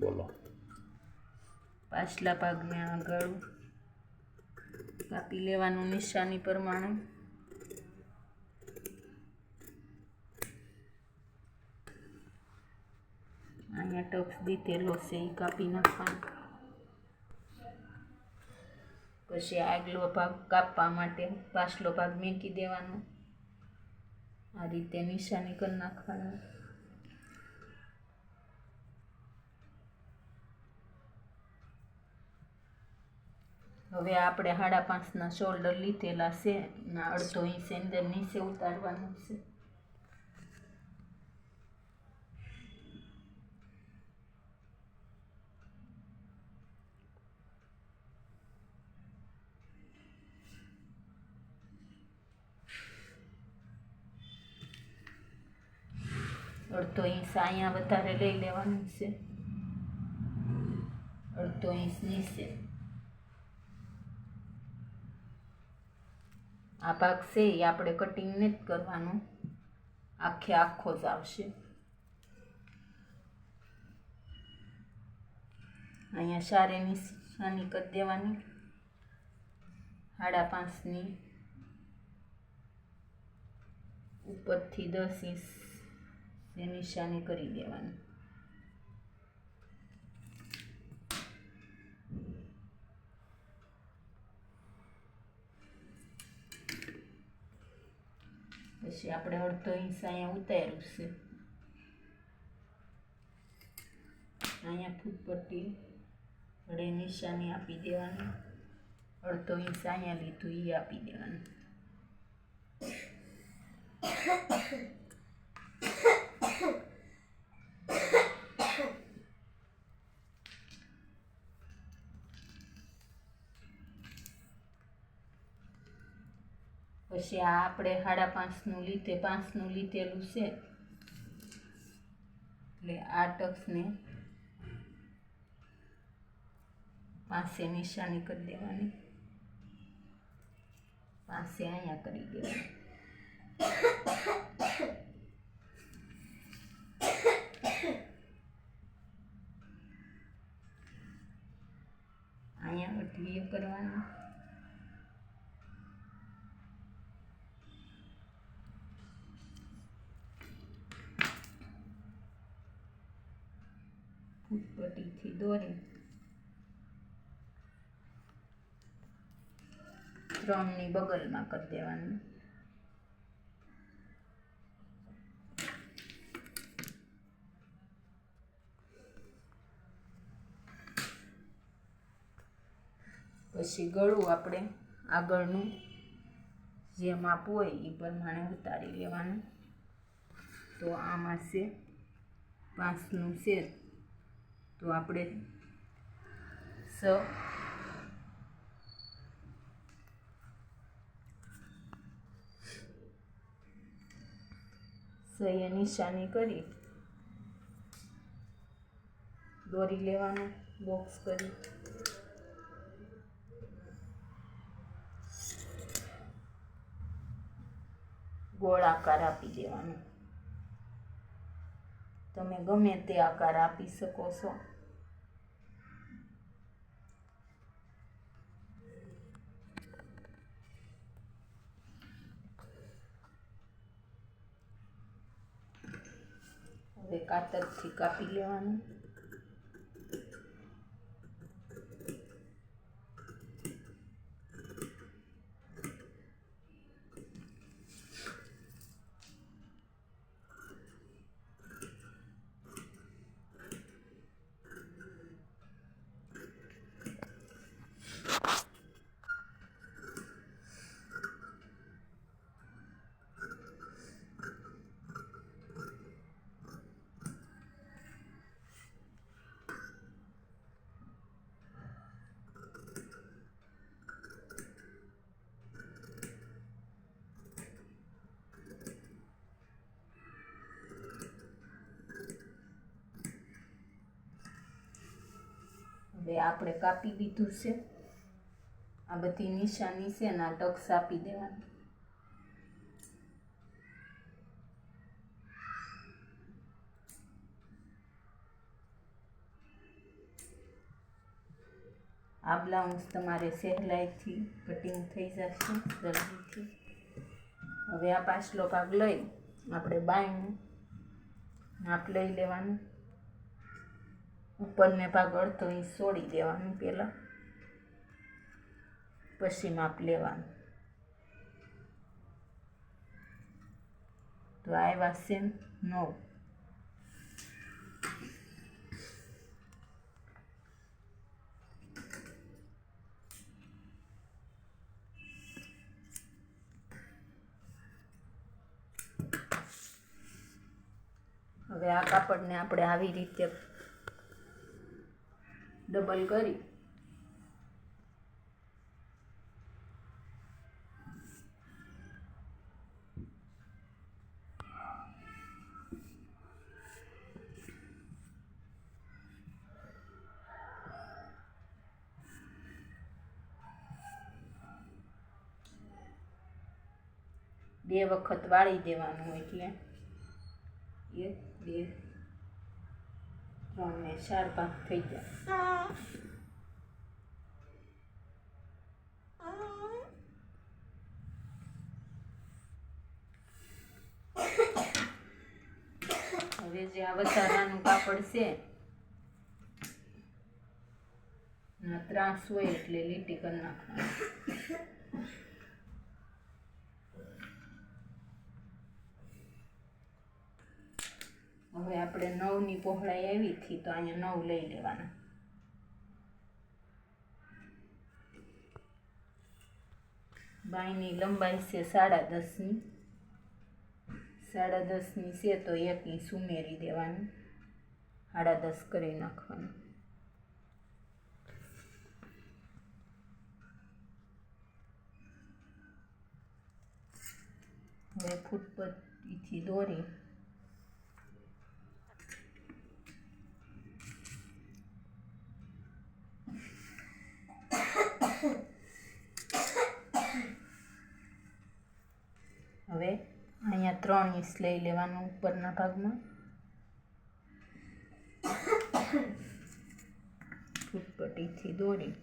બોલો. પાછલા ભાગને આગળ કાપી લેવાનું નિશાની પ્રમાણે. અહીંયા ટફ દીધેલો છે એ કાપી નાખવાનો. પછી આગલો ભાગ કાપવા માટે પાછલો ભાગ મેકી દેવાનો. આ રીતે નિશાની કરી નાખવાની. હવે આપણે સાડા પાંચના શોલ્ડર લીધેલા છે અડધો ઇંચ અંદર નીચે ઉતારવાનું છે. અડધો ઇંચ અહીંયા વધારે લઈ લેવાનું છે. અડધો ઇંચ નીચે. આ ભાગ છે એ આપણે કટિંગ જ કરવાનું. આખે આખો જ આવશે. અહીંયા સારેની સાની કરી દેવાની. સાડા પાંચની. ઉપરથી દસ ઇંચ નિશાની કરી દેવાની. પછી આપણે અડધો ઇંચ અહીંયા ઉતાર્યું છે. અહીંયા ફૂટપટ્ટી વડે નિશાની આપી દેવાની. અડધો ઇંચ અહીંયા લીધું એ આપી દેવાનું. પછી આ આપણે સાડા પાંચનું લીધે, પાંચનું લીધેલું છે. એટલે આ ટક્સને પાસે નિશાની કરી દેવાની. પાસે અહીંયા કરી દેવાની અહીંયા અઢીએ કરવાનું ફૂટપટ્ટીથી દોરી. ત્રણની બગલમાં કરી દેવાનું. પછી ગળું આપણે આગળનું જે માપ હોય એ પ્રમાણે ઉતારી લેવાનું. તો આમાં છે પાંચનું છે તો આપણે સ સહી નિશાની કરી. દોરી લેવાનું બોક્સ કરી. ગોળ આકાર આપી દેવાનો. તમે ગમે તે આકાર આપી શકો છો. હવે કાતરથી કાપી લેવાનું. હવે આપણે કાપી લીધું છે. આ બધી નિશાની છે અને આ ટક્સ આપી દેવાની. આ બ્લાઉઝ તમારે સહેલાઈથી કટિંગ થઈ જશે જલ્દીથી હવે આ પાછલો ભાગ લઈ, આપણે બાયનું માપ લઈ લેવાનું. ઉપરને ભાગ અડધો ઇંચ છોડી દેવાનું પહેલાં પછી માપ લેવાનું. તો આવ્યા સેમ નવ. હવે આ કાપડને આપણે આવી રીતે ડબલ કરી. બે વખત વાળી દેવાનું એટલે. એક બે. ત્રણ ને ચાર પાંચ થઈ ગયા હવે જે આ વધારાનું કાપડ છે ત્રાસ હોય એટલે લીટી કરી નાખવાની. હવે આપણે નવની પહોળાઈ આવી હતી તો અહીંયા નવ લઈ લેવાના. બાયની લંબાઈ છે સાડા દસની. સાડા દસની છે તો એક ઇંચ ઉમેરી દેવાનું. સાડા દસ કરી નાખવાનું. હવે ફૂટપટ્ટીથી દોરી હવે અહીંયા ત્રણ ઇંચ લઈ લેવાનું ઉપરના ભાગમાં. ફૂટપટ્ટીથી દોરી.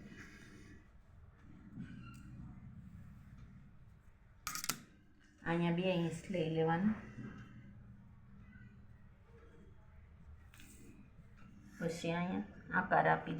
અહીંયા બે ઇંચ લઈ લેવાનું. પછી અહીંયા આકાર આપી